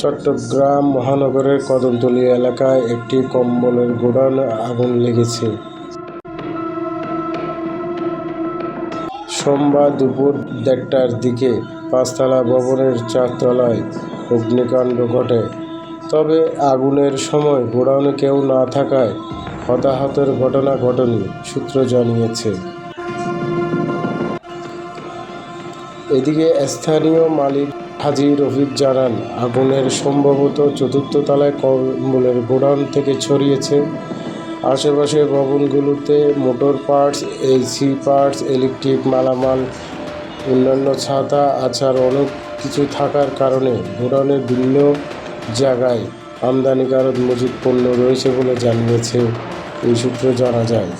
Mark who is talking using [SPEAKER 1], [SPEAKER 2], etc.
[SPEAKER 1] চট্টগ্রাম মহানগরের কদমতলী এলাকায় একটি কম্বলের গোডাউনে আগুন লেগেছে। সোমবার দুপুর দেড়টার দিকে পাঁচতলা ভবনের চারতলায় অগ্নিকাণ্ড ঘটে। তবে আগুনের সময় গোডাউনে কেউ না থাকায় হতাহতের ঘটনা ঘটেনি, সূত্র জানিয়েছে। এদিকে স্থানীয় মালিক হাজি রফিক জানান, আগুনের সম্ভবত চতুর্থ তলায় কম্বলের গোডাউন থেকে ছড়িয়েছে। আশেপাশের ভবনগুলোতে motor parts AC parts, electric মালামাল, অন্যান্য ছাতা আচার অনেক কিছু থাকার কারণে গোডাউনের ভিন্ন জায়গায় আমদানিকারক মজুদ পণ্য রয়েছে বলে জানিয়েছে। এই সূত্রে জানা যায়